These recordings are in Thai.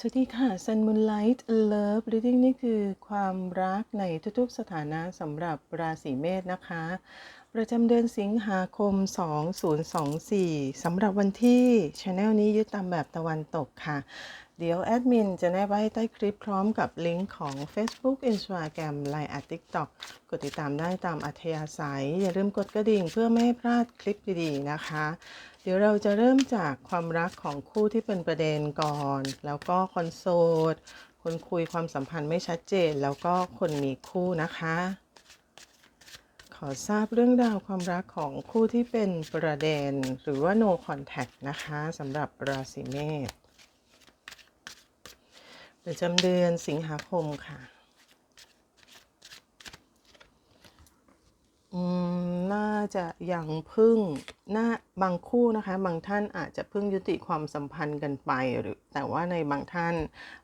สวัสดีค่ะ Sun Moonlight Love Reading นี่คือความรักในทุกๆสถานะสำหรับราศีเมษนะคะ ประจำเดือนสิงหาคม 2024สำหรับวันที่ Channel นี้ยึดตามแบบตะวันตกค่ะ เดี๋ยวแอดมินจะแนบไว้ใต้คลิปพร้อมกับลิงก์ของ Facebook Instagram Line และ TikTok กดติดตามได้ตามอัธยาศัย อย่าลืมกดกระดิ่งเพื่อไม่ให้พลาดคลิปดีๆนะคะ เดี๋ยวเราจะเริ่มจากความรักของคู่ที่เป็นประเด็นก่อน แล้วก็คอนโซลคนคุยความสัมพันธ์ไม่ชัดเจน แล้วก็คนมีคู่นะคะ ขอทราบเรื่องราวความรักของคู่ที่เป็นประเด็น หรือว่า no contact นะคะสำหรับราศีเมษประจำเดือนสิงหาคมค่ะอืมน่าจะยังพึ่ง น่าบางคู่นะคะ บางท่านอาจจะเพิ่งยุติความสัมพันธ์กันไปหรือ แต่ว่าในบางท่าน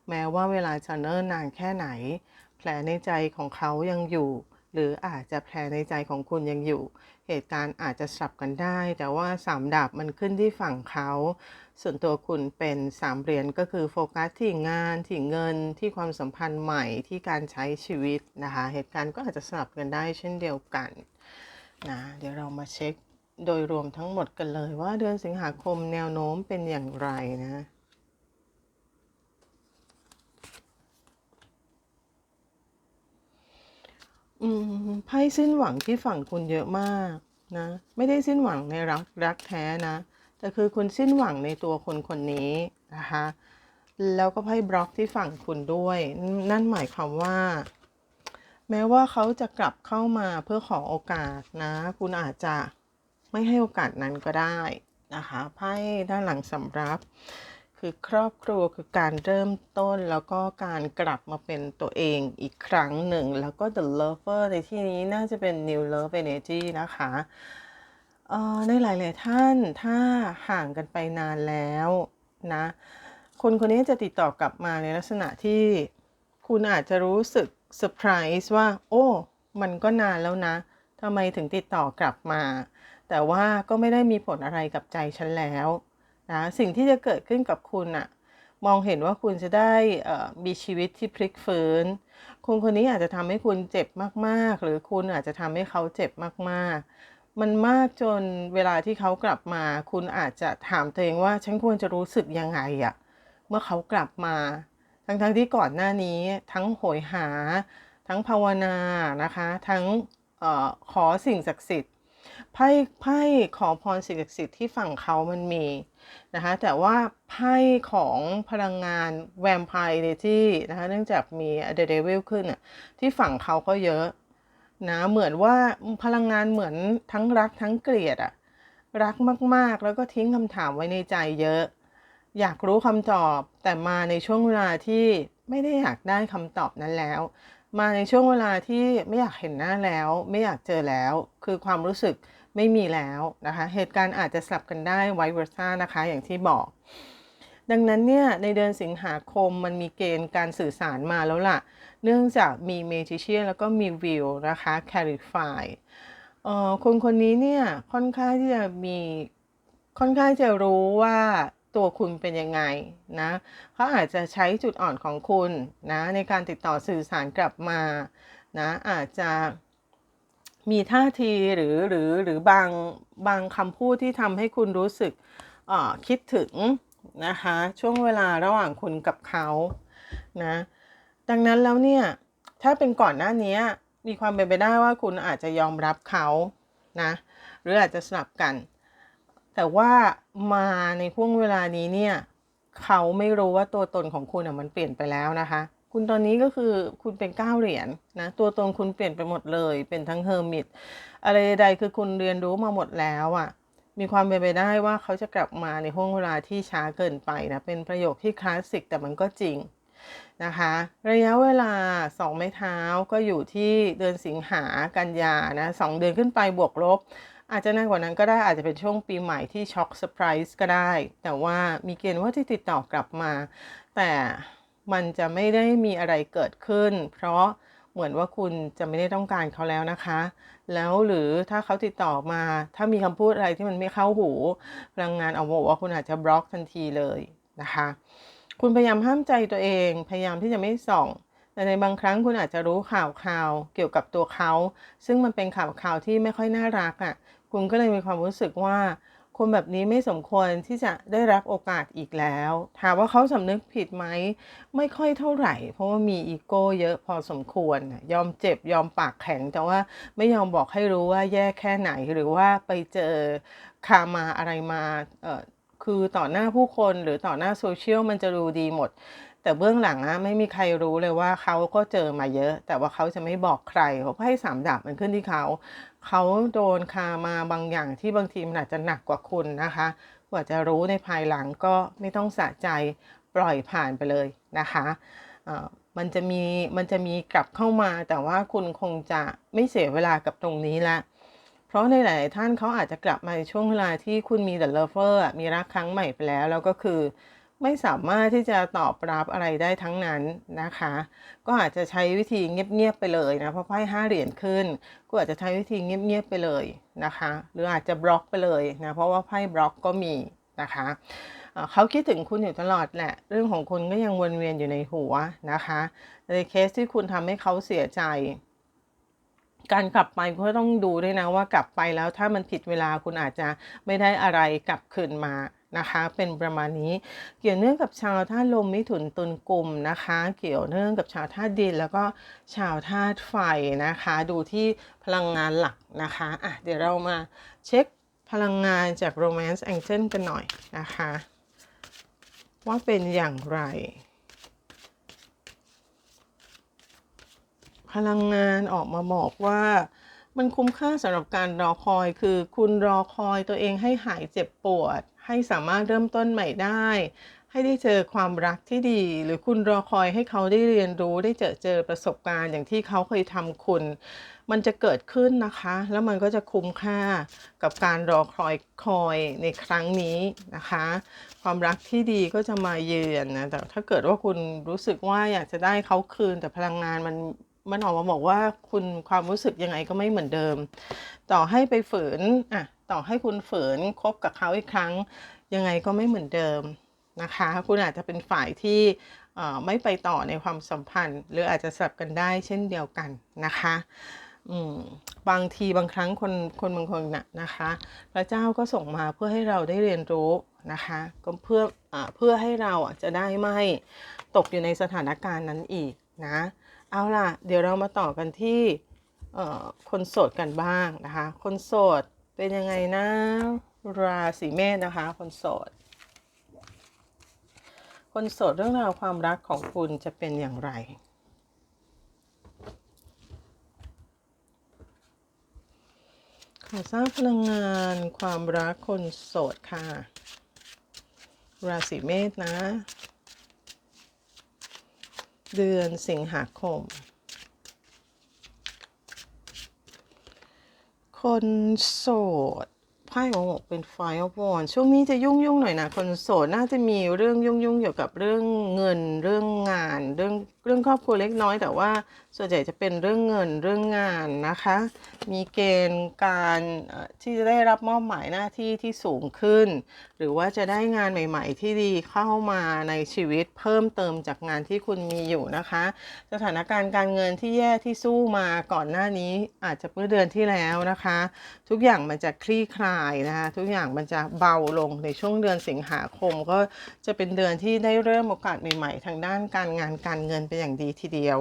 แม้ว่าเวลาจะเนิ่นนานแค่ไหน แผลในใจของเขายังอยู่ หรืออาจจะแผลในใจของคุณยังอยู่ เหตุการณ์อาจจะสลับกันได้ แต่ว่าสามดาบมันขึ้นที่ฝั่งเขา ส่วนตัวคุณเป็นสามเหรียญก็คือโฟกัสที่งานที่เงินที่ความสัมพันธ์ใหม่ที่การใช้ชีวิตนะคะ เหตุการณ์ก็อาจจะสลับกันได้เช่นเดียวกันนะเดี๋ยวเรามาเช็ค โดยรวมทั้งหมดกันเลยว่าเดือนสิงหาคมแนวโน้มเป็นอย่างไรนะ อืมไพ่สิ้นหวังที่ฝั่งคุณเยอะมากนะ ไม่ได้สิ้นหวังในรักรักแท้นะ แต่คือคุณสิ้นหวังในตัวคนคนนี้นะคะแล้วก็ไพ่บล็อกที่ฝั่งคุณด้วย นั่นหมายความว่า แม้ว่าเขาจะกลับเข้ามาเพื่อขอโอกาสนะ คุณอาจจะ ไม่ให้โอกาสนั้นก็ได้นะคะไพ่ด้านหลังสำรับ คือครอบครัวคือการเริ่มต้นแล้วก็การกลับมาเป็นตัวเองอีกครั้งหนึ่ง แล้วก็ the lover ในที่นี้น่าจะเป็น new love energy นะคะในหลาย ๆ ท่านถ้าห่างกันไปนานแล้วนะคนคนนี้จะติดต่อกลับมาในลักษณะที่คุณอาจจะรู้สึกเซอร์ไพรส์ว่า โอ้ มันก็นานแล้วนะทำไมถึงติดต่อกลับมา แต่ว่าก็ไม่ได้มีผลอะไรกับใจฉันแล้วนะสิ่งที่จะเกิดขึ้นกับคุณอะมองเห็นว่าคุณจะได้มีชีวิตที่พลิกฟื้นคนคนนี้อาจจะทำให้คุณเจ็บมากๆ หรือคุณอาจจะทำให้เขาเจ็บมากๆ มันมากจนเวลาที่เขากลับมา คุณอาจจะถามตัวเองว่าฉันควรจะรู้สึกยังไงอะเมื่อเขากลับมา ทั้งๆทที่ก่อนหน้านี้ทั้งโหยหา ทั้งภาวนานะคะ ทั้งออขอสิ่งศักดิ์สิทธิ์ ไพ่ไพ่ขอพรสิ่งศักดิ์สิทธิ์ที่ฝั่งเขามันมีนะคะแต่ว่าไพ่ของพลังงานแวมไพร์ในที่นะคะเนื่องจากมีเดเดวิลขึ้นอะที่ฝั่งเขาก็เยอะนะเหมือนว่าพลังงานเหมือนทั้งรักทั้งเกลียดอะรักมากๆ แล้วก็ทิ้งคำถามไว้ในใจเยอะ อยากรู้คำตอบแต่มาในช่วงเวลาที่ไม่ได้อยากได้คำตอบนั้นแล้ว มาในช่วงเวลาที่ไม่อยากเห็นหน้าแล้ว ไม่อยากเจอแล้ว คือความรู้สึกไม่มีแล้วนะคะ เหตุการณ์อาจจะสลับกันได้ไวเวอร์ซ่านะคะ อย่างที่บอก ดังนั้นเนี่ยในเดือนสิงหาคมมันมีเกณฑ์การสื่อสารมาแล้วล่ะ เนื่องจากมีเมจิเชียแล้วก็มีวิวนะคะแคริฟายเอ่อคนคนนี้เนี่ยค่อนข้างที่จะมีค่อนข้างจะรู้ว่า ตัวคุณเป็นยังไงนะเขาอาจจะใช้จุดอ่อนของคุณนะในการติดต่อสื่อสารกลับมานะอาจจะมีท่าทีหรือหรือหรือบางบางคำพูดที่ทำให้คุณรู้สึกคิดถึงนะคะช่วงเวลาระหว่างคุณกับเขานะดังนั้นแล้วเนี่ยถ้าเป็นก่อนหน้านี้มีความเป็นไปได้ว่าคุณอาจจะยอมรับเขานะหรืออาจจะสลับกัน แต่ว่ามาในช่วงเวลานี้เนี่ย เขาไม่รู้ว่าตัวตนของคุณมันเปลี่ยนไปแล้วนะคะ คุณตอนนี้ก็คือคุณเป็นเก้าเหรียญนนะตัวตนคุณเปลี่ยนไปหมดเลย เป็นทั้งเฮอร์มิตอะไรใดคือคุณเรียนรู้มาหมดแล้วอะ่ะมีความเป็นไปได้ว่าเขาจะกลับมาในห่วงเวลาที่ช้าเกินไปนะ เป็นประโยคที่คลาสสิกแต่มันก็จริงนะคะ ระยะเวลาสองไม้เท้าก็อยู่ที่เดือนสิงหากันยานะสองเดือนขึ้นไปบวกลบ อาจจะนานกว่านั้นก็ได้อาจจะเป็นช่วงปีใหม่ที่ช็อกเซอร์ไพรส์ก็ได้ แต่ว่ามีเกณฑ์ว่าที่ติดต่อกลับมา แต่มันจะไม่ได้มีอะไรเกิดขึ้น เพราะเหมือนว่าคุณจะไม่ได้ต้องการเขาแล้วนะคะ แล้วหรือถ้าเขาติดต่อมา ถ้ามีคำพูดอะไรที่มันไม่เข้าหูพลังงานเอาบอกว่าคุณอาจจะบล็อกทันทีเลยนะคะ คุณพยายามห้ามใจตัวเอง พยายามที่จะไม่ส่องแต่ในบางครั้งคุณอาจจะรู้ข่าวข่าวเกี่ยวกับตัวเขา ซึ่งมันเป็นข่าวข่าวที่ไม่ค่อยน่ารักอะ่ะ คุณก็เลยมีความรู้สึกว่า คนแบบนี้ไม่สมควรที่จะได้รับโอกาสอีกแล้ว ถามว่าเขาสำนึกผิดไหม ไม่ค่อยเท่าไหร่ เพราะว่ามีอีโก้เยอะพอสมควร ยอมเจ็บยอมปากแข็ง แต่ว่าไม่ยอมบอกให้รู้ว่าแย่แค่ไหน หรือว่าไปเจอคามาอะไรมา เออคือต่อหน้าผู้คนหรือต่อหน้าโซเชียลมันจะดูดีหมด แต่เบื้องหลังอะไม่มีใครรู้เลยว่าเขาก็เจอมาเยอะ แต่ว่าเขาจะไม่บอกใครเพราให้สามดาบมันขึ้นที่เขา เขาโดนคามาบางอย่างที่บางทีมันอาจจะหนักกว่าคุณนะคะ กว่าจะรู้ในภายหลังก็ไม่ต้องสะใจปล่อยผ่านไปเลยนะคะมันจะมีมันจะมีกลับเข้ามา แต่ว่าคุณคงจะไม่เสียเวลากับตรงนี้ละเพราะในหลายท่านเขาอาจจะกลับมาในช่วงเวลาที่คุณมี The Lover มีรักครั้งใหม่ไปแล้ว แล้วก็คือ ไม่สามารถที่จะตอบรับอะไรได้ทั้งนั้นนะคะ ก็อาจจะใช้วิธีเงียบๆไปเลยนะเพราะไพ่ห้าเหรียญขึ้น ก็อาจจะใช้วิธีเงียบๆไปเลยนะคะ หรืออาจจะบล็อกไปเลยนะเพราะว่าไพ่บล็อกก็มีนะคะเขาคิดถึงคุณอยู่ตลอดแหละ เรื่องของคุณก็ยังวนเวียนอยู่ในหัวนะคะในเคสที่คุณทำให้เขาเสียใจ การกลับไปก็ต้องดูด้วยนะว่ากลับไปแล้วถ้ามันผิดเวลาคุณอาจจะไม่ได้อะไรกลับคืนมา นะคะ เป็นประมาณนี้เกี่ยวเนื่องกับชาวธาตุลมมิถุนตุลกลุ่มนะคะ เกี่ยวเนื่องกับชาวธาตุดิน แล้วก็ชาวธาตุไฟนะคะ ดูที่พลังงานหลักนะคะอะเดี๋ยวเรามาเช็คพลังงานจาก Romance Angel กันหน่อยนะคะ ว่าเป็นอย่างไร พลังงานออกมาบอกว่ามันคุ้มค่าสำหรับการรอคอยคือคุณรอคอยตัวเองให้หายเจ็บปวด ให้สามารถเริ่มต้นใหม่ได้ ให้ได้เจอความรักที่ดี หรือคุณรอคอยให้เขาได้เรียนรู้ได้เจอเจอประสบการณ์อย่างที่เขาเคยทำคุณ มันจะเกิดขึ้นนะคะ แล้วมันก็จะคุ้มค่ากับการรอคอยคอยในครั้งนี้นะคะ ความรักที่ดีก็จะมาเยือนนะแต่ถ้าเกิดว่าคุณรู้สึกว่าอยากจะได้เขาคืนแต่พลังงานมันมันออกมาบอกว่าคุณความรู้สึกยังไงก็ไม่เหมือนเดิม ต่อให้ไปฝืนอะ ต่อให้คุณฝืนคบกับเขาอีกครั้ง ยังไงก็ไม่เหมือนเดิมนะคะ คุณอาจจะเป็นฝ่ายที่ไม่ไปต่อในความสัมพันธ์ หรืออาจจะสลับกันได้เช่นเดียวกันนะคะบางทีบางครั้งคนคนบางคนนะนะคะ พระเจ้าก็ส่งมาเพื่อให้เราได้เรียนรู้นะคะก็เพื่ออเพื่อให้เราจะได้ไม่ตกอยู่ในสถานการณ์นั้นอีกนะเอาล่ะ เดี๋ยวเรามาต่อกันที่คนโสดกันบ้างนะคะ คนโสด เป็นยังไงนะ ราศีเมษนะคะ คนโสด คนโสดเรื่องราวความรักของคุณจะเป็นอย่างไร ขอทราบพลังงานความรักคนโสดค่ะ ราศีเมษนะ เดือนสิงหาคม คนโสดไพ่ของกเป็นไฟออฟวอนช่วงนี้จะยุ่งยุ่งหน่อยนะคนโสดน่าจะมีเรื่องยุ่งยุ่งเกี่ยวกับเรื่องเงินเรื่องงาน เรื่องเรื่องครอบครัวเล็กน้อย แต่ว่า ส่วนใหญ่จะเป็นเรื่องเงินเรื่องงานนะคะ มีเกณฑ์การที่จะได้รับมอบหมายหน้าที่ที่สูงขึ้น หรือว่าจะได้งานใหม่ ๆ ที่ดีเข้ามาในชีวิตเพิ่มเติมจากงานที่คุณมีอยู่นะคะ สถานการณ์การเงินที่แย่ที่สู้มาก่อนหน้านี้อาจจะเมื่อเดือนที่แล้วนะคะ ทุกอย่างมันจะคลี่คลายนะคะทุกอย่างมันจะเบาลงในช่วงเดือนสิงหาคม ก็จะเป็นเดือนที่ได้เริ่มโอกาสใหม่ ๆ ทางด้านการงานการเงินเป็นอย่างดีทีเดียว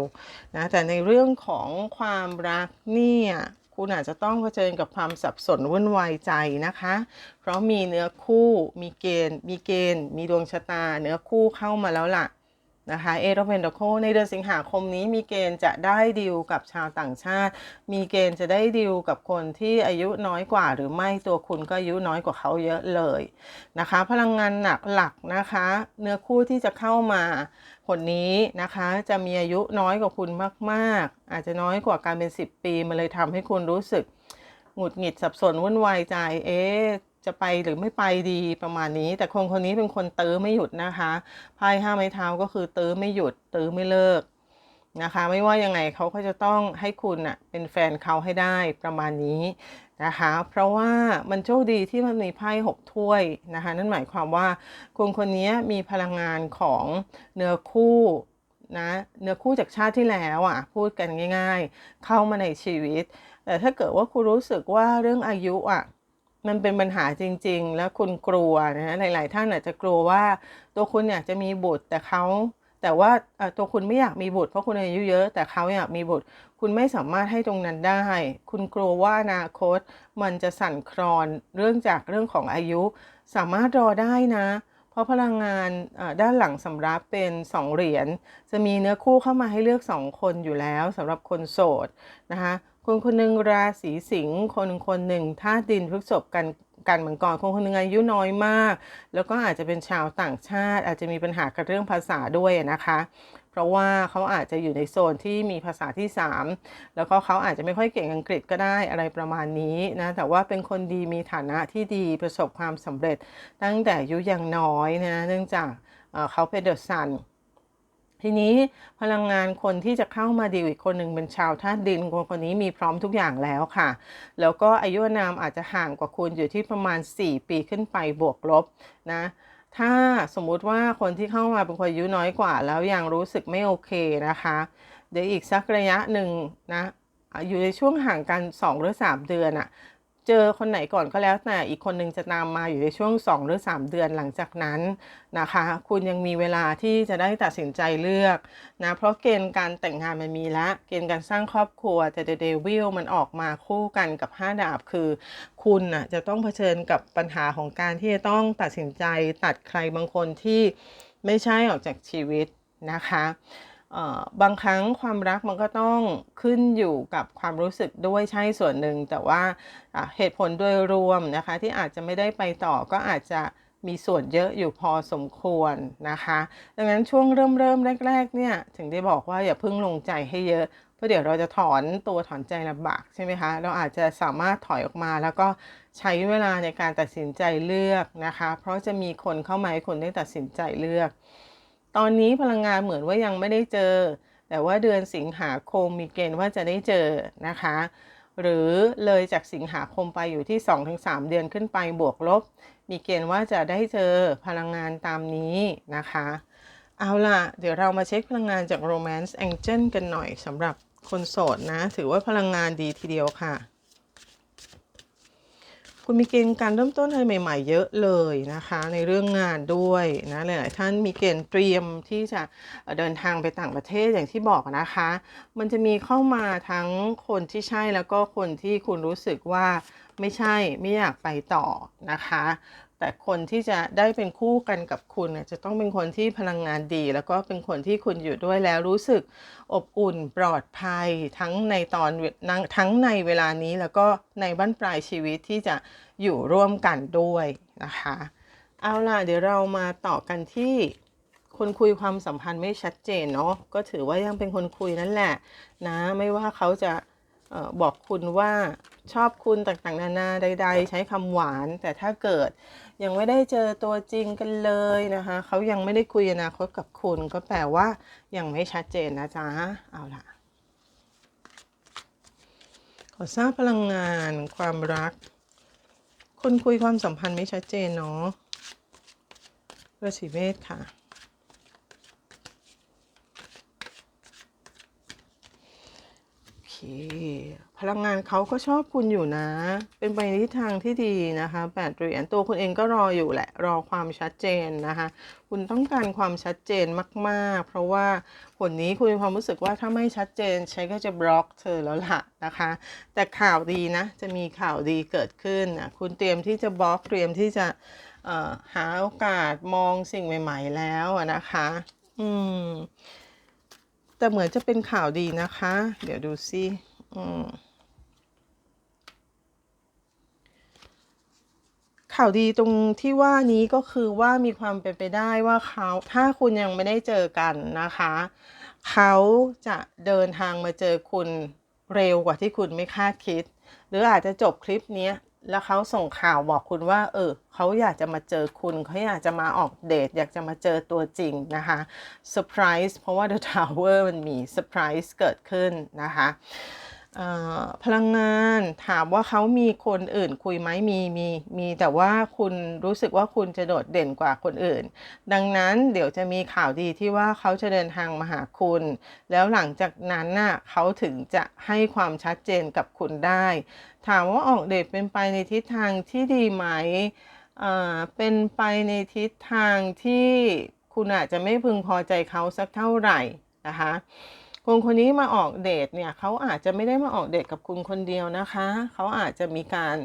นะแต่ในเรื่องของความรักเนี่ยคุณอาจจะต้องเผชิญกับความสับสนวุ่นวายใจนะคะ เพราะมีเนื้อคู่มีเกณฑ์ มีเกณฑ์ มีดวงชะตา เนื้อคู่เข้ามาแล้วล่ะ นะคะเอโรเพนโดโคในเดือนสิงหาคมนี้มีเกณฑ์จะได้ดีลกับชาวต่างชาติ มีเกณฑ์จะได้ดีลกับคนที่อายุน้อยกว่า หรือไม่ตัวคุณก็อายุน้อยกว่าเขาเยอะเลยนะคะ พลังงานหนักหลักนะคะ เนื้อคู่ที่จะเข้ามาคนนี้นะคะจะมีอายุน้อยกว่าคุณมาก ๆ อาจจะน้อยกว่าการเป็น 10 ปี มันเลยทำให้คุณรู้สึกหงุดหงิดสับสนวุ่นวายใจเอ๊ จะไปหรือไม่ไปดีประมาณนี้ แต่คนคนนี้เป็นคนตื้อไม่หยุดนะคะไพ่ห้าไม้เท้าก็คือตื้อไม่หยุด ตื้อไม่เลิกนะคะ ไม่ว่ายังไงเขาก็จะต้องให้คุณอะเป็นแฟนเขาให้ได้ประมาณนี้นะคะ เพราะว่ามันโชคดีที่มันมีไพ่หกถ้วยนะคะ นั่นหมายความว่าคนคนนี้มีพลังงานของเนื้อคู่นะเนื้อคู่จากชาติที่แล้วอะพูดกันง่าย ๆ เข้ามาในชีวิต แต่ถ้าเกิดว่าคุณรู้สึกว่าเรื่องอายุอะ มันเป็นปัญหาจริง ๆ แล้วคุณกลัวนะหลาย ๆ ท่านอาจจะกลัวว่า ตัวคุณอยากจะมีบุตรแต่เขาแต่ว่าตัวคุณไม่อยากมีบุตรเพราะคุณอายุเยอะ แต่เขาอยากมีบุตร คุณไม่สามารถให้ตรงนั้นได้ คุณกลัวว่าอนาคต มันจะสั่นคลอนเรื่องจากเรื่องของอายุ สามารถรอได้นะ เพราะพลังงานด้านหลังสำรับเป็น 2 เหรียญจะมีเนื้อคู่เข้ามาให้เลือก 2 คนอยู่แล้วสำหรับคนโสดนะคะ คนคนหนึ่งราศีสิงห์คนคนหนึ่งธาตุดินพฤกษบกันกันเหมือนก่อนคนคนหนึ่งอายุน้อยมาก แล้วก็อาจจะเป็นชาวต่างชาติ อาจจะมีปัญหากับเรื่องภาษาด้วยนะคะ เพราะว่าเขาอาจจะอยู่ในโซนที่มีภาษาที่ 3 แล้วก็เขาอาจจะไม่ค่อยเก่งอังกฤษก็ได้อะไรประมาณนี้นะแต่ว่าเป็นคนดีมีฐานะที่ดีประสบความสำเร็จตั้งแต่อายุยังน้อยนะเนื่องจากเขาเป็นเดอะซัน ทีนี้พลังงานคนที่จะเข้ามาดีอีกคนหนึ่งเป็นชาวธาตุดินคนคนนี้มีพร้อมทุกอย่างแล้วค่ะ แล้วก็อายุนามอาจจะห่างกว่าคุณอยู่ที่ประมาณ 4 ปีขึ้นไปบวกลบนะถ้าสมมุติว่าคนที่เข้ามาเป็นคนอายุน้อยกว่า แล้วยังรู้สึกไม่โอเคนะคะ เดี๋ยวอีกสักระยะหนึ่งนะอยู่ในช่วงห่างกัน 2 หรือ 3 เดือนอะ เจอคนไหนก่อนก็แล้วแต่อีกคนนึงจะตามมาอยู่ในช่วง 2 หรือ 3 เดือนหลังจากนั้นนะคะ คุณยังมีเวลาที่จะได้ตัดสินใจเลือกนะเพราะเกณฑ์การแต่งงานมันมีแล้วเกณฑ์การสร้างครอบครัวแต่เดวิลมันออกมาคู่กันกับ 5 ดาบคือ คุณน่ะจะต้องเผชิญกับปัญหาของการที่จะต้องตัดสินใจตัดใครบางคนที่ไม่ใช่ออกจากชีวิตนะคะ บางครั้งความรักมันก็ต้องขึ้นอยู่กับความรู้สึกด้วยใช่ส่วนหนึ่ง แต่ว่าเหตุผลโดยรวมนะคะที่อาจจะไม่ได้ไปต่อก็อาจจะมีส่วนเยอะอยู่พอสมควรนะคะ ดังนั้นช่วงเริ่มเริ่มแรก ๆ เนี่ยถึงได้บอกว่าอย่าเพิ่งลงใจให้เยอะเพราะเดี๋ยวเราจะถอนตัวถอนใจลำบากใช่ไหมคะ เราอาจจะสามารถถอยออกมาแล้วก็ใช้เวลาในการตัดสินใจเลือกนะคะ เพราะจะมีคนเข้ามาให้คนได้ตัดสินใจเลือก ตอนนี้พลังงานเหมือนว่ายังไม่ได้เจอ แต่ว่าเดือนสิงหาคมมีเกณฑ์ว่าจะได้เจอนะคะ หรือเลยจากสิงหาคมไปอยู่ที่ 2-3 เดือนขึ้นไปบวกลบ มีเกณฑ์ว่าจะได้เจอพลังงานตามนี้นะคะ เอาล่ะ เดี๋ยวเรามาเช็คพลังงานจาก Romance Angel กันหน่อยสำหรับคนโสดนะ ถือว่าพลังงานดีทีเดียวค่ะ คุณมีเกณฑ์การเริ่มต้นอะไรใหม่ ๆ เยอะเลยนะคะ ในเรื่องงานด้วยนะหลายๆท่านมีเกณฑ์เตรียมที่จะเดินทางไปต่างประเทศอย่างที่บอกนะคะ มันจะมีเข้ามาทั้งคนที่ใช่แล้วก็คนที่คุณรู้สึกว่าไม่ใช่ไม่อยากไปต่อนะคะ แต่คนที่จะได้เป็นคู่กันกับคุณจะต้องเป็นคนที่พลังงานดี แล้วก็เป็นคนที่คุณอยู่ด้วยแล้วรู้สึกอบอุ่นปลอดภัยทั้งในตอนทั้งในเวลานี้แล้วก็ในบ้านปลายชีวิตที่จะอยู่ร่วมกันด้วยนะคะ เอาล่ะเดี๋ยวเรามาต่อกันที่คนคุยความสัมพันธ์ไม่ชัดเจนเนาะก็ถือว่ายังเป็นคนคุยนั่นแหละนะไม่ว่าเขาจะบอกคุณว่าชอบคุณต่างๆ นานาใดๆ ใช้คำหวาน แต่ถ้าเกิด ยังไม่ได้เจอตัวจริงกันเลยนะคะเขายังไม่ได้คุยอนาคตกับคุณ ก็แปลว่ายังไม่ชัดเจนนะจ๊ะเอาล่ะขอทราบพลังงานความรัก คนคุยความสัมพันธ์ไม่ชัดเจนเนาะราศีเมษค่ะพ ลังงานเขาก็ชอบคุณอยู่นะ เป็นไปในทิศทางที่ดีนะคะแปดเหรียญตัวคุณเองก็รออยู่แหละ รอความชัดเจนนะคะ คุณต้องการความชัดเจนมากๆ เพราะว่าผลนี้คุณมีความรู้สึกว่าถ้าไม่ชัดเจนใช้ก็จะบล็อกเธอแล้วล่ะนะคะ แต่ข่าวดีนะ จะมีข่าวดีเกิดขึ้นนะคุณเตรียมที่จะบล็อกเตรียมที่จะหาโอกาสมองสิ่งใหม่ ๆ แล้วนะคะ อืมแต่เหมือนจะเป็นข่าวดีนะคะ เดี๋ยวดูซิอืม ข่าวดีตรงที่ว่านี้ก็คือว่ามีความเป็นไปได้ว่าเขาถ้าคุณยังไม่ได้เจอกันนะคะ เขาจะเดินทางมาเจอคุณเร็วกว่าที่คุณไม่คาดคิด หรืออาจจะจบคลิปนี้แล้วเขาส่งข่าวบอกคุณว่า เออเขาอยากจะมาเจอคุณเขาอยากจะมาออกเดท อยากจะมาเจอตัวจริงนะคะเซอร์ไพรส์เพราะว่า The Tower มันมีเซอร์ไพรส์เกิดขึ้นนะคะ พลังงานถามว่าเขามีคนอื่นคุยไหมมีมีมีแต่ว่าคุณรู้สึกว่าคุณจะโดดเด่นกว่าคนอื่น ดังนั้นเดี๋ยวจะมีข่าวดีที่ว่าเขาจะเดินทางมาหาคุณ แล้วหลังจากนั้นน่ะเขาถึงจะให้ความชัดเจนกับคุณได้ ถามว่าออกเดทเป็นไปในทิศทางที่ดีไหมเอ่อเป็นไปในทิศทางที่คุณอาจจะไม่พึงพอใจเขาสักเท่าไหร่นะคะ คนคนนี้มาออกเดทเนี่ยเขาอาจจะไม่ได้มาออกเดทกับคุณคนเดียวนะคะ เขาอาจจะมีการ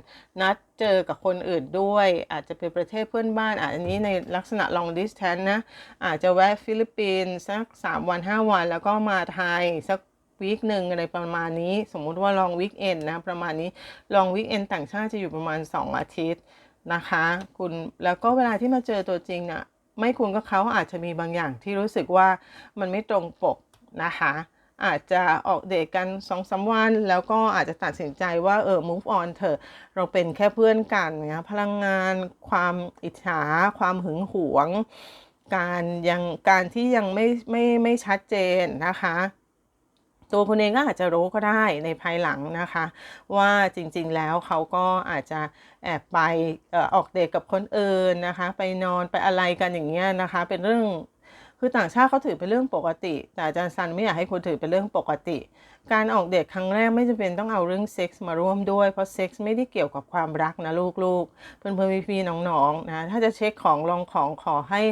นัดเจอกับคนอื่นด้วย อาจจะเป็นประเทศเพื่อนบ้านอาจอันนี้ในลักษณะ long distance นะ อาจจะแวะฟิลิปปินส์สัก 3 วัน 5 วัน แล้วก็มาไทยสักวีคหนึ่งอะไรประมาณนี้ สมมุติว่าลองวีคเอนนะ ประมาณนี้ลองวีคเอนต่างชาติจะอยู่ประมาณ 2 อาทิตย์นะคะ คุณแล้วก็เวลาที่มาเจอตัวจริงน่ะไม่คุณก็เขาอาจจะมีบางอย่างที่รู้สึกว่ามันไม่ตรงปก นะคะ อาจจะออกเดทกันสองสาวัน แล้วก็อาจจะตัดสินใจว่าเออ move on เถอะ เราเป็นแค่เพื่อนกันนะพลังงานความอิจฉา ความหึงหวง การยังการที่ยังไม่ไม่ไม่ชัดเจนนะคะตัวคุณเองก็อาจจะรู้ก็ได้ในภายหลังนะคะ ว่าจริงๆแล้วเขาก็อาจจะแอบไปออออกเดทกับคนอื่นนะคะ ไปนอนไปอะไรกันอย่างเงี้ยนะคะ เป็นเรื่อง คือต่างชาติเขาถือเป็นเรื่องปกติ แต่อาจารย์ซันไม่อยากให้คุณถือเป็นเรื่องปกติ การออกเดทครั้งแรกไม่จำเป็นต้องเอาเรื่องเซ็กส์มาร่วมด้วย เพราะเซ็กส์ไม่ได้เกี่ยวกับความรักนะลูกๆ เพื่อนๆพี่ๆน้องๆนะถ้าจะเช็คของลองของขอให้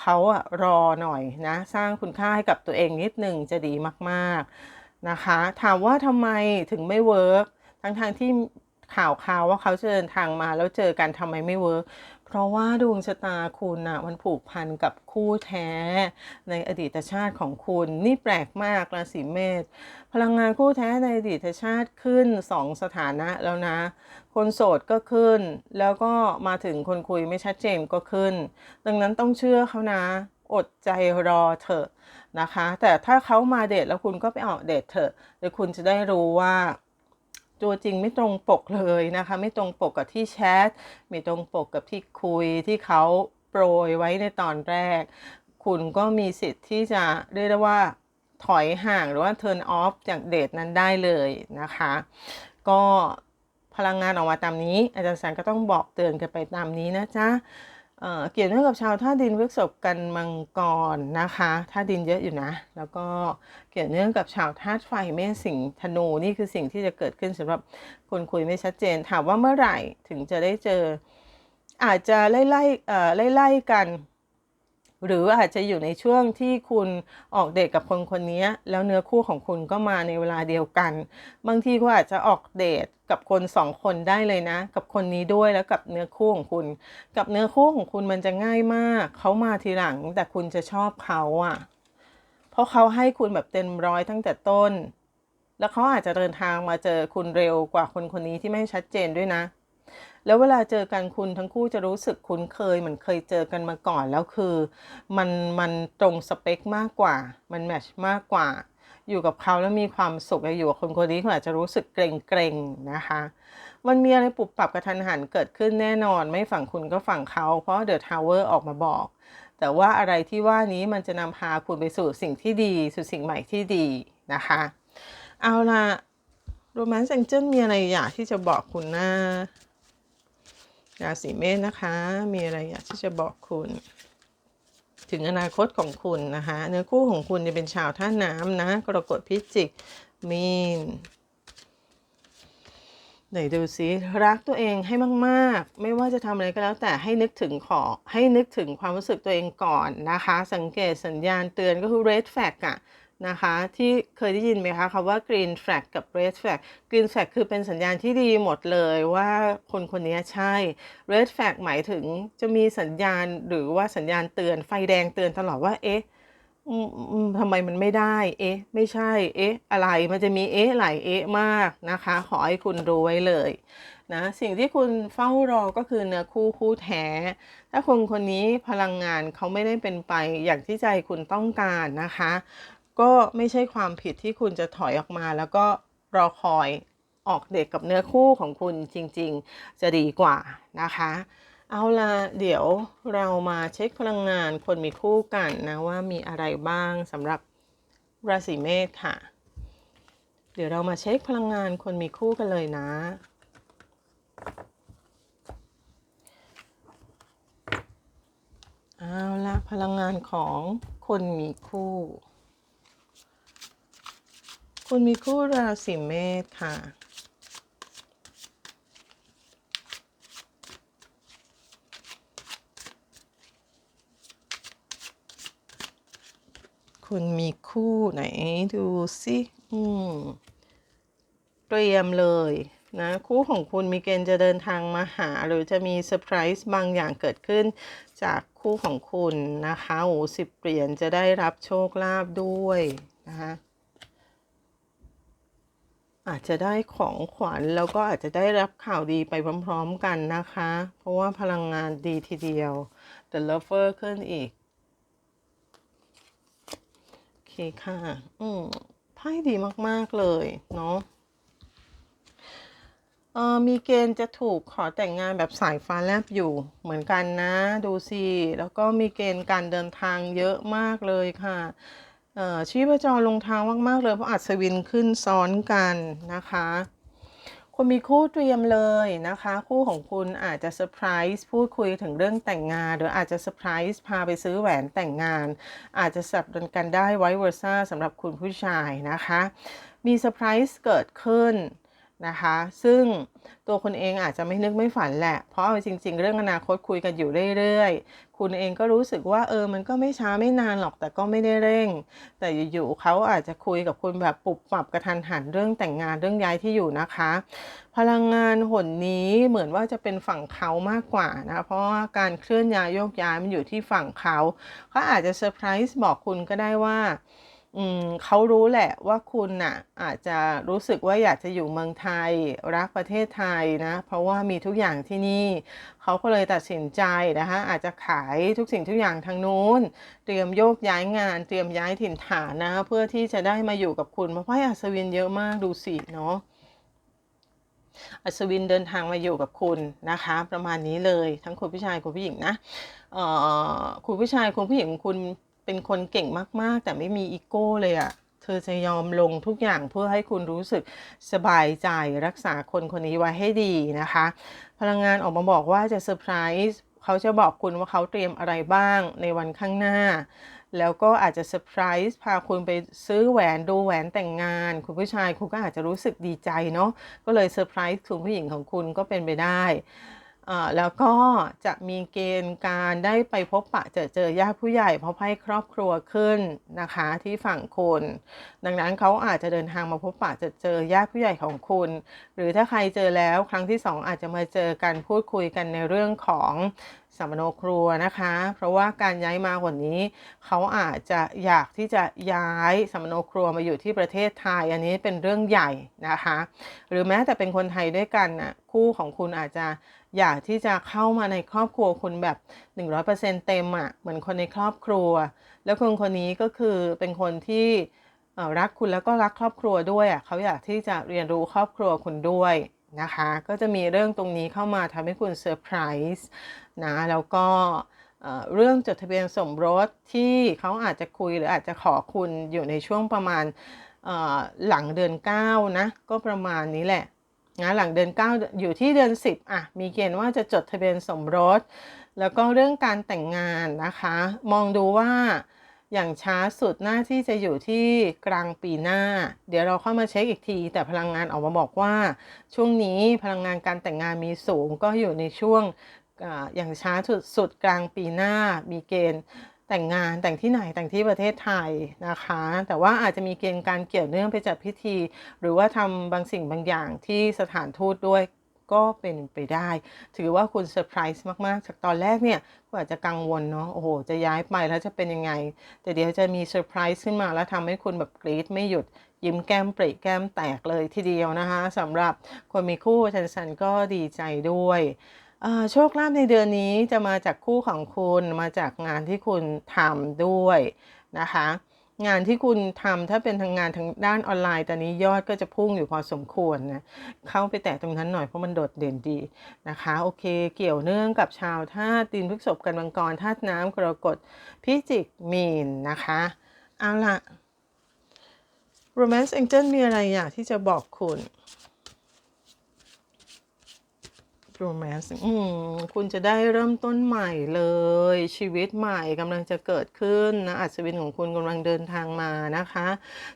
เขาอะรอหน่อยนะ สร้างคุณค่าให้กับตัวเองนิดหนึ่งจะดีมากๆนะคะ ถามว่าทำไมถึงไม่เวิร์กทั้งๆที่ข่าวข่าวว่าเขาจะเดินทางมาแล้วเจอกันทำไมไม่เวิร์ก เพราะว่าดวงชะตาคุณนะมันผูกพันกับคู่แท้ ในอดีตชาติของคุณ นี่แปลกมากราศีเมษพลังงานคู่แท้ในอดีตชาติขึ้นสองสถานะแล้วนะ คนโสดก็ขึ้น แล้วก็มาถึงคนคุยไม่ชัดเจนก็ขึ้น ดังนั้นต้องเชื่อเขานะอดใจรอเถอะนะคะ แต่ถ้าเขามาเดทแล้วคุณก็ไปออกเดทเถอะเดี๋ยวคุณจะได้รู้ว่า ตัวจริงไม่ตรงปกเลยนะคะ ไม่ตรงปกกับที่แชทไม่ตรงปกกับที่คุยที่เขาโปรยไว้ในตอนแรก คุณก็มีสิทธิ์ที่จะเรียกได้ว่าถอยห่างหรือว่า turn off จากเดทนั้นได้เลยนะคะ ก็พลังงานออกมาตามนี้ อาจารย์แสันก็ต้องบอกเตือนกันไปตามนี้นะจ๊ะ เเกี่ยวเนื่องกับชาวท่าดินพฤษภกันมังกรนะคะท่าดินเยอะอยู่นะ แล้วก็เกี่ยวเนื่องกับชาวธาตุไฟเมษสิงธนูนี่คือสิ่งที่จะเกิดขึ้นสำหรับคนคุยไม่ชัดเจน ถามว่าเมื่อไหร่ถึงจะได้เจอ อาจจะไล่ไล่เอ่อไล่ไล่กัน หรืออาจจะอยู่ในช่วงที่คุณออกเดทกับคนคนนี้แล้วเนื้อคู่ของคุณก็มาในเวลาเดียวกัน บางทีก็อาจจะออกเดทกับคนสองคนได้เลยนะ กับคนนี้ด้วยแล้วกับเนื้อคู่ของคุณ กับเนื้อคู่ของคุณมันจะง่ายมาก เขามาทีหลังแต่คุณจะชอบเขาอะ เพราะเขาให้คุณแบบเต็มร้อยตั้งแต่ต้น แล้วเขาอาจจะเดินทางมาเจอคุณเร็วกว่าคนคนนี้ที่ไม่ชัดเจนด้วยนะ แล้วเวลาเจอกันคุณทั้งคู่จะรู้สึกคุ้นเคยเหมือนเคยเจอกันมาก่อนแล้วคือมันมันตรงสเปคมากกว่า มันแมทช์มากกว่า อยู่กับเขาแล้วมีความสุขอยู่กับคนคนนี้คุณอาจจะรู้สึกเกรงเกรงๆนะคะ มันมีอะไรปรับปรับกระทันหันเกิดขึ้นแน่นอน ไม่ฝั่งคุณก็ฝั่งเขาเพราะเดอะทาวเวอร์ออกมาบอก แต่ว่าอะไรที่ว่านี้มันจะนำพาคุณไปสู่สิ่งที่ดีสู่สิ่งใหม่ที่ดีนะคะ เอาล่ะโรแมนต์ a ซ g เจ l มีอะไรอยากที่จะบอกคุณนะ ราศีเมษนะคะ มีอะไรอยากที่จะบอกคุณ ถึงอนาคตของคุณนะคะ เนื้อคู่ของคุณจะเป็นชาวท่าน้ำนะกรกฎพิจิก มีนไหนดูซิรักตัวเองให้มาก ๆ ไม่ว่าจะทำอะไรก็แล้วแต่ให้นึกถึงขอให้นึกถึงความรู้สึกตัวเองก่อนนะคะ สังเกตสัญญาณเตือนก็คือ red flag อะ นะคะที่เคยได้ยินไหมคะคำว่า green flag กับ red flag green flag คือเป็นสัญญาณที่ดีหมดเลยว่าคนคนนี้ใช่ red flag หมายถึงจะมีสัญญาณหรือว่าสัญญาณเตือนไฟแดงเตือนตลอดว่าเอ๊ะทำไมมันไม่ได้ เอ๊ะ ไม่ใช่ เอ๊ะ อะไร มันจะมีเอ๊ะหลายเอ๊ะมากนะคะ ขอให้คุณรู้ไว้เลยนะ สิ่งที่คุณเฝ้ารอก็คือเนื้อคู่คู่แท้ ถ้าคนคนนี้พลังงานเขาไม่ได้เป็นไปอย่างที่ใจคุณต้องการนะคะ ก็ไม่ใช่ความผิดที่คุณจะถอยออกมา แล้วก็รอคอยออกเด็กกับเนื้อคู่ของคุณจริง ๆ จะดีกว่านะคะ เอาละเดี๋ยวเรามาเช็คพลังงานคนมีคู่กันนะว่ามีอะไรบ้างสำหรับราศีเมษค่ะ เดี๋ยวเรามาเช็คพลังงานคนมีคู่กันเลยนะเอาละพลังงานของคนมีคู่ คนมีคู่ราศีเมษค่ะ คุณมีคู่ไหนดูสิอืมเตรียมเลยนะ คู่ของคุณมีเกณฑ์จะเดินทางมาหา หรือจะมีเซอร์ไพรส์บางอย่างเกิดขึ้นจากคู่ของคุณนะคะโอ้สิบเหรียญจะได้รับโชคลาภด้วยนะคะ อาจจะได้ของขวัญแล้วก็อาจจะได้รับข่าวดีไปพร้อมๆกันนะคะ เพราะว่าพลังงานดีทีเดียว The Lover ขึ้นอีก โอเคค่ะ อืมไพ่ดีมากๆเลยเนาะเออมีเกณฑ์จะถูกขอแต่งงานแบบสายฟ้าแลบอยู่เหมือนกันนะ ดูสิ แล้วก็มีเกณฑ์การเดินทางเยอะมากเลยค่ะ ชีพจรลงท้างมาก ๆ เลย เพราะอัศวินขึ้นซ้อนกันนะคะคุณมีคู่เตรียมเลยนะคะ คู่ของคุณอาจจะเซอร์ไพรส์พูดคุยถึงเรื่องแต่งงาน หรืออาจจะเซอร์ไพรส์พาไปซื้อแหวนแต่งงาน อาจจะสับดนกันได้ไวเวอร์ซ่าสำหรับคุณผู้ชายนะคะ มีเซอร์ไพรส์เกิดขึ้น นะคะ ซึ่งตัวคุณเองอาจจะไม่นึกไม่ฝันแหละ เพราะเอาจริง ๆ เรื่องอนาคตคุยกันอยู่เรื่อยๆ คุณเองก็รู้สึกว่าเออ มันก็ไม่ช้าไม่นานหรอก แต่ก็ไม่ได้เร่ง แต่อยู่ๆเขาอาจจะคุยกับคุณแบบปรับปรับกระทันหันเรื่องแต่งงานเรื่องย้ายที่อยู่นะคะ พลังงานหนนี้เหมือนว่าจะเป็นฝั่งเขามากกว่านะ เพราะว่าการเคลื่อนย้ายโยกย้ายมันอยู่ที่ฝั่งเขาเขาอาจจะเซอร์ไพรส์บอกคุณก็ได้ว่า อืมเขารู้แหละว่าคุณน่ะ อาจจะรู้สึกว่าอยากจะอยู่เมืองไทย รักประเทศไทยนะ เพราะว่ามีทุกอย่างที่นี่ เขาก็เลยตัดสินใจนะคะอาจจะขายทุกสิ่งทุกอย่างทางนู้น เตรียมโยกย้ายงาน เตรียมย้ายถิ่นฐานนะ เพื่อที่จะได้มาอยู่กับคุณเพราะไพ่อัศวินเยอะมากดูสิเนาะอัศวินเดินทางมาอยู่กับคุณนะคะ ประมาณนี้เลยทั้งคุณผู้ชายคุณผู้หญิงนะเอ่อคุณผู้ชายคุณผู้หญิงคุณ เป็นคนเก่งมากๆ แต่ไม่มีอีโก้เลยอะ่ะเธอจะยอมลงทุกอย่างเพื่อให้คุณรู้สึกสบายใจรักษาคนคนนี้ไว้ให้ดีนะคะ พลังงานออกมาบอกว่าจะเซอร์ไพรส์เขาจะบอกคุณว่าเขาเตรียมอะไรบ้างในวันข้างหน้า แล้วก็อาจจะเซอร์ไพรส์พาคุณไปซื้อแหวนดูแหวนแต่งงาน คุณผู้ชายคุณก็อาจจะรู้สึกดีใจเนาะก็เลยเซอร์ไพรส์คุณผู้หญิงของคุณก็เป็นไปได้ แล้วก็จะมีเกณฑ์การได้ไปพบปะเจอเจอญาติผู้ใหญ่เพราะไพ่ครอบครัวขึ้นนะคะที่ฝั่งคุณ ดังนั้นเขาอาจจะเดินทางมาพบปะเจอเจอญาติผู้ใหญ่ของคุณ หรือถ้าใครเจอแล้วครั้งที่สองอาจจะมาเจอกันพูดคุยกันในเรื่องของสัมโนครัวนะคะ เพราะว่าการย้ายมาคนนี้ เขาอาจจะอยากที่จะย้ายสัมมโนครัวมาอยู่ที่ประเทศไทยอันนี้เป็นเรื่องใหญ่นะคะ หรือแม้แต่เป็นคนไทยด้วยกันนะคู่ของคุณอาจจะ อยากที่จะเข้ามาในครอบครัวคุณแบบ 100%เต็มอะ่ะเหมือนคนในครอบครัว แล้วคนคนนี้ก็คือเป็นคนที่รักคุณแล้วก็รักครอบครัวด้วยอะ่ะเขาอยากที่จะเรียนรู้ครอบครัวคุณด้วยนะคะ ก็จะมีเรื่องตรงนี้เข้ามาทำให้คุณเซอร์ไพรส์นะแล้วก็เรื่องจดทะเบียนสมรสที่เขาอาจจะคุยหรืออาจจะขอคุณอยู่ในช่วงประมาณหลังเดือน 9 นะ ก็ประมาณนี้แหละ นะหลังเดือน 9 อยู่ที่เดือน 10อะมีเกณฑ์ว่าจะจดทะเบียนสมรส แล้วก็เรื่องการแต่งงานนะคะ มองดูว่าอย่างช้าสุดหน้าที่จะอยู่ที่กลางปีหน้า เดี๋ยวเราเข้ามาเช็คอีกที แต่พลังงานออกมาบอกว่า ช่วงนี้พลังงานการแต่งงานมีสูงก็อยู่ในช่วงอ่าอย่างช้าสุดสุดกลางปีหน้ามีเกณฑ์ แต่งงานแต่งที่ไหนแต่งที่ประเทศไทยนะคะ แต่ว่าอาจจะมีเกณฑ์การเกี่ยวเนื่องไปจัดพิธี หรือว่าทำบางสิ่งบางอย่างที่สถานทูตด้วยก็เป็นไปได้ ถือว่าคุณเซอร์ไพรส์มาก ๆ จากตอนแรกเนี่ยก็อาจจะกังวลเนาะโอ้โห จะย้ายไปแล้วจะเป็นยังไง แต่เดี๋ยวจะมีเซอร์ไพรส์ขึ้นมาแล้วทำให้คุณแบบกรี๊ดไม่หยุดยิ้มแก้มปริแก้มแตกเลยทีเดียวนะคะสำหรับคนมีคู่ชันสันก็ดีใจด้วย โชคลาภในเดือนนี้จะมาจากคู่ของคุณมาจากงานที่คุณทำด้วยนะคะ งานที่คุณทำถ้าเป็นทางงานทางด้านออนไลน์ตอนนี้ยอดก็จะพุ่งอยู่พอสมควรนะเข้าไปแตะตรงนั้นหน่อยเพราะมันโดดเด่นดีนะคะ โอเคเกี่ยวเนื่องกับชาวธาตุดินพฤษภกันมังกรธาตุน้ำกรกฎพิจิกมีนนะคะเอาละ Romance Angel มีอะไรอยากที่จะบอกคุณ Romance อืมคุณจะได้เริ่มต้นใหม่เลย ชีวิตใหม่กำลังจะเกิดขึ้นนะอัศวินของคุณกำลังเดินทางมานะคะ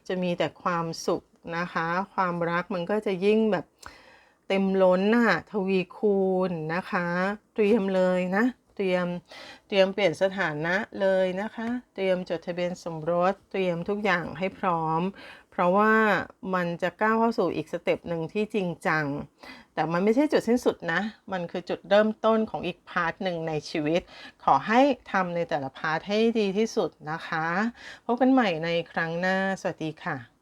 จะมีแต่ความสุขนะคะ ความรักมันก็จะยิ่งแบบเต็มล้นน่ะทวีคูณนะคะ เตรียมเลยนะเตรียมเตรียมเปลี่ยนสถานะเลยนะคะ เตรียมจดทะเบียนสมรส เตรียมทุกอย่างให้พร้อม เพราะว่ามันจะก้าวเข้าสู่อีกสเต็ปหนึ่งที่จริงจัง แต่มันไม่ใช่จุดสิ้นสุดนะ มันคือจุดเริ่มต้นของอีกพาร์ทหนึ่งในชีวิต ขอให้ทำในแต่ละพาร์ทให้ดีที่สุดนะคะ พบกันใหม่ในครั้งหน้า สวัสดีค่ะ